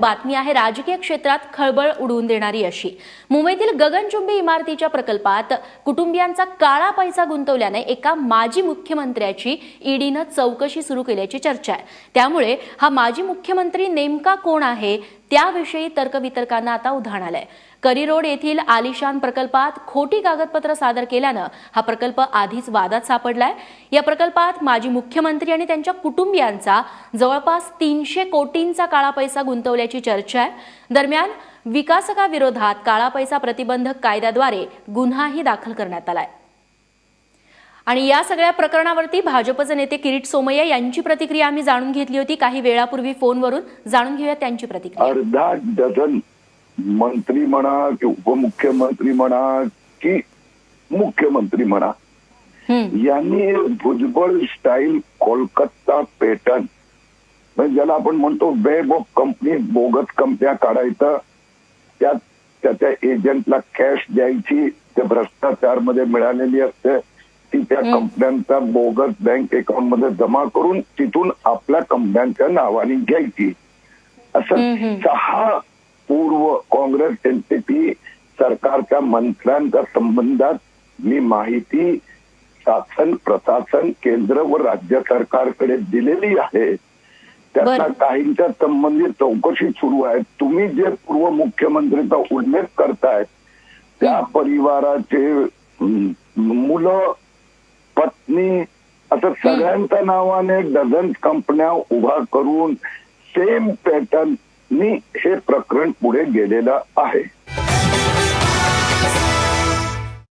बातमी आहे राजकीय क्षेत्रात खळबळ उडवून देणारी अशी. मुंबईतील गगनचुंबी इमारतीच्या प्रकल्पात कुटुंबियांचा काळा पैसा गुंतवल्याने एका माजी मुख्यमंत्र्याची ईडीनं चौकशी सुरू केल्याची चर्चा आहे. त्यामुळे हा माजी मुख्यमंत्री नेमका कोण आहे त्याविषयी तर्कवितर्कांना आता उधाण आलंय. करी रोड येथील आलिशान प्रकल्पात खोटी कागदपत्र सादर केल्यानं हा प्रकल्प आधीच वादात सापडलाय. या प्रकल्पात माजी मुख्यमंत्री आणि त्यांच्या कुटुंबियांचा जवळपास तीनशे कोटींचा काळा पैसा गुंतवल्याची चर्चा आहे. दरम्यान विकासकाविरोधात काळा पैसा प्रतिबंधक कायद्याद्वारे गुन्हाही दाखल करण्यात आलाय. आणि या सगळ्या प्रकरणावरती भाजपचे नेते किरीट सोमय्या यांची प्रतिक्रिया आम्ही जाणून घेतली होती. काही वेळापूर्वी फोनवरून जाणून घेऊया त्यांची प्रतिक्रिया. अर्धा डझन मंत्री म्हणा की उपमुख्यमंत्री म्हणा की मुख्यमंत्री म्हणा यांनी भुजबळ स्टाईल कोलकाता पॅटर्न म्हणजे ज्याला आपण म्हणतो वेब ऑफ कंपनी बोगस कंपन्या काढायचं त्यात त्याच्या एजंटला कॅश द्यायची ते भ्रष्टाचारमध्ये मिळालेली असते. ती त्या. कंपन्यांचा बोगस बँक अकाउंटमध्ये जमा करून तिथून आपल्या कंपन्यांच्या नावाने घ्यायची असं. सहा पूर्व काँग्रेस एनसीपी सरकारच्या मंत्र्यांच्या संबंधात मी माहिती शासन प्रशासन केंद्र व राज्य सरकारकडे दिलेली आहे त्याचा बरं. काहींच्या संबंधित चौकशी सुरू आहे तुम्ही जे पूर्व मुख्यमंत्रीचा उल्लेख करताय त्या. परिवाराचे मुलं पत्नी असं सगळ्यांच्या नावाने डझन कंपन्या उभा करून सेम पॅटर्ननी हे प्रकरण पुढे गेलेलं आहे.